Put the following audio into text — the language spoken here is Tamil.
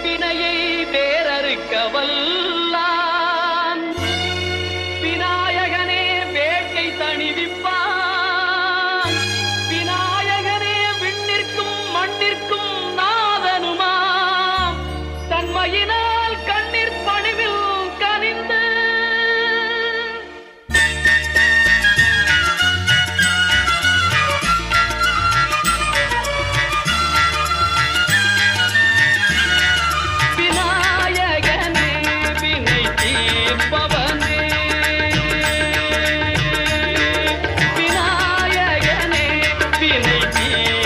பிணையை வேறறுக்க வல்லான் விநாயகனே வேட்கை தணிவிப்பான். விநாயகனே விண்ணிற்கும் மண்ணிற்கும் நாதனுமாம். தன்மையினால் நினைச்சே